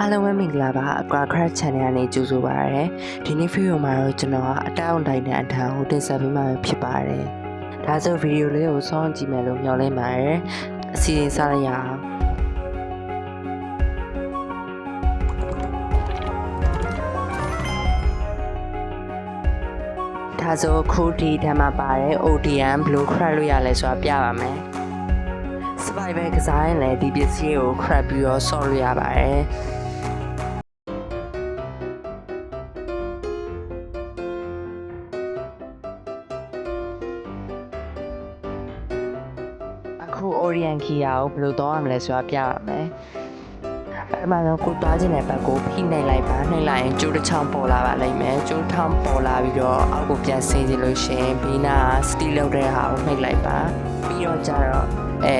အားလုံးပဲမင်္ဂလာပါ Aqua Craft Channel ကနေကြိုဆိုပါရစေဒီနေ့ဗီဒီယိုမှာတော့ကျွန်တော်ကအတောင်တိုင်းတဲ့အထံကိုတင်ဆက်ပေးမှာဖြစ်ပါတယ်ဒါဆိုဗီဒီယိုလေးကိုစောင့်ကြည့်မယ်လို့မျှော်လင့်ပါတယ်အစီအစဉ်စလိုက်ရအောင်ဒါဆိုခုဒီဓမ္မပါတဲ့ ODM Blue Craft လို့ရလဲဆိုတာပြပါမယ် survival ကစားရင်လည်းဒီပစ္စည်းကို crab ပြီးတော့ဆော့လို့ရပါတယ်အခု Orient Kia ကိုဘယ်လိုသွားရမလဲဆိုတာပြပါမယ်အဲ့မှာတော့ကိုသွားခြင်းတဲ့ဘက်ကိုဖိနှိပ်လိုက်ပါနှိပ်လိုက်ရင်ကျိုးတစ်ချောင်းပေါ်လာပါလိမ့်မယ်ကျိုးထောင်းပေါ်လာပြီးတော့အောက်ကိုပြန်ဆင်းစီလို့ရှရင်ဘေးနာစတီးလောက်တဲ့ဟာကိုနှိပ်လိုက်ပါပြီးတော့ကြတော့အဲ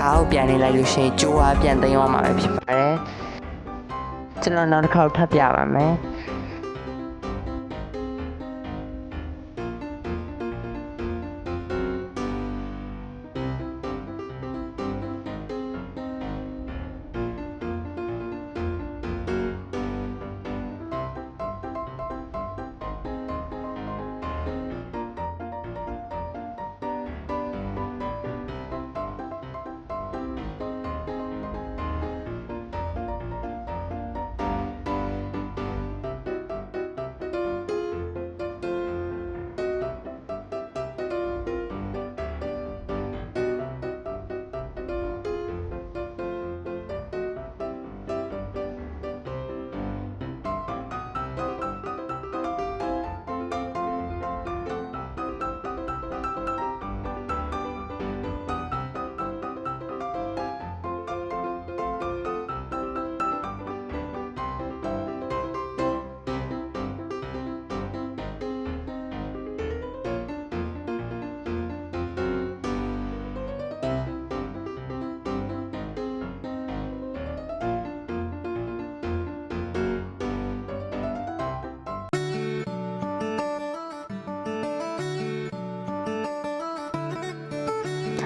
ဓာတ်ကိုပြန်နေလိုက်လို့ရှရင်ကျိုးအားပြန်သိမ်းသွားမှာပဲဖြစ်ပါတယ်ကျွန်တော်နောက်တစ်ခေါက်ထပ်ပြပါမယ်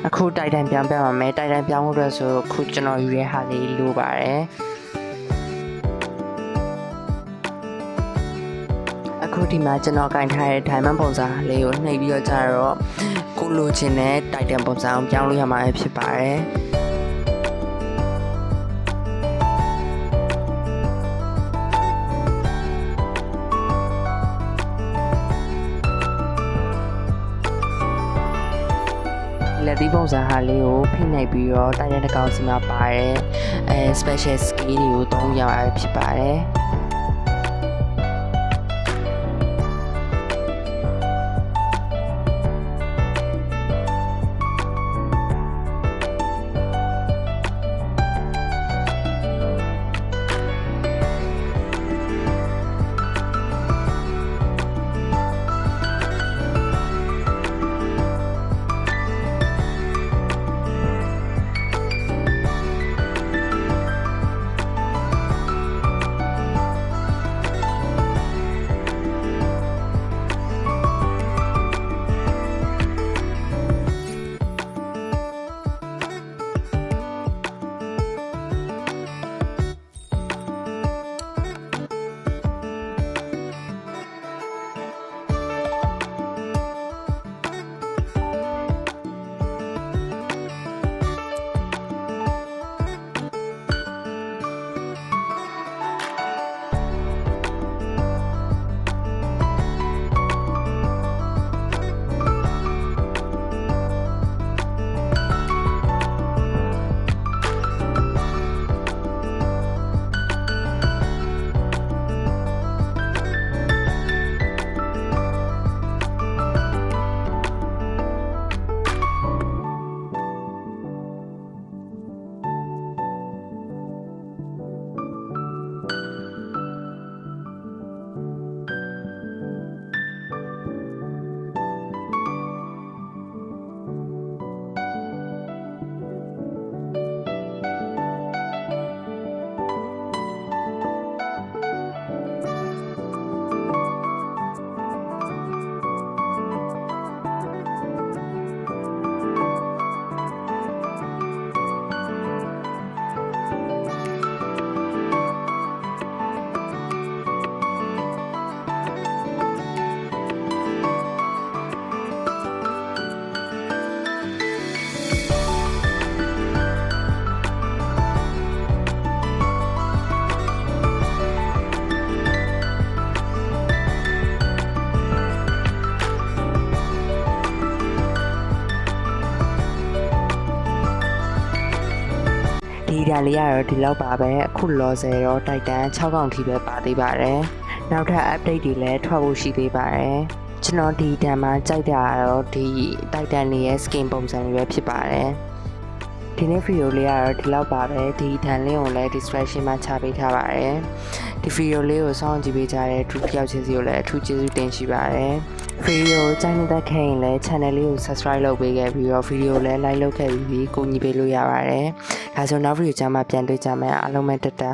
အခုတိုက်တန်ပြောင်းပြပါမယ်တိုက်တန်ပြောင်းဖို့အတွက်ဆိုအခုကျွန်တော်ယူတဲ့ဟာလေးလိုပါတယ်အခုဒီမှာကျွန်တော်ကင်ထားတဲ့ diamond ပုံစံလေးကိုနှိပ်ပြီးတော့ကြတော့ကိုလိုချင်တဲ့တိုက်တန်ပုံစံအောင်ပြောင်းလို့ရမှာဖြစ်ပါတယ် လက်သီးပုံစံဟာလေးကိုဖိနှိပ်ပြီးတော့တိုက်တဲ့တစ်ကောင်စီမှာပါတယ်အဲ special skill တွေကိုသုံးရရဖြစ်ပါတယ် ယာလေးကတော့ဒီလောက်ပါပဲအခုလောဆယ်တော့တိုက်တန်6កောင်ထိပဲပါသေးပါတယ်နောက်ထပ် update တွေလည်းထွက်ဖို့ရှိသေးပါတယ်ကျွန်တော်ဒီတန်မှာကြိုက်တာကတော့ဒီတိုက်တန်လေးရဲ့ skin ပုံစံလေးပဲဖြစ်ပါတယ် ဒီနေ့ဗီဒီယိုလေးကတော့ဒီလောက်ပါပဲဒီတန်လေးကိုလည်း description မှာချပေးထားပါတယ်ဒီဗီဒီယိုလေးကိုစောင့်ကြည့်ပေးကြတဲ့သူတစ်ယောက်ချင်းစီကိုလည်းအထူးကျေးဇူးတင်ရှိပါတယ်ဗီဒီယိုကြိုက်နေတဲ့ခင်ရင်လည်း channel လေးကို subscribe လုပ်ပေးခဲ့ပြီးတော့ဗီဒီယိုလည်း like လုပ်ခဲ့ပြီးကိုညီပေးလို့ရပါတယ်ဒါဆိုနောက်ဗီဒီယိုကျမှပြန်တွေ့ကြမယ်အားလုံးပဲတတာ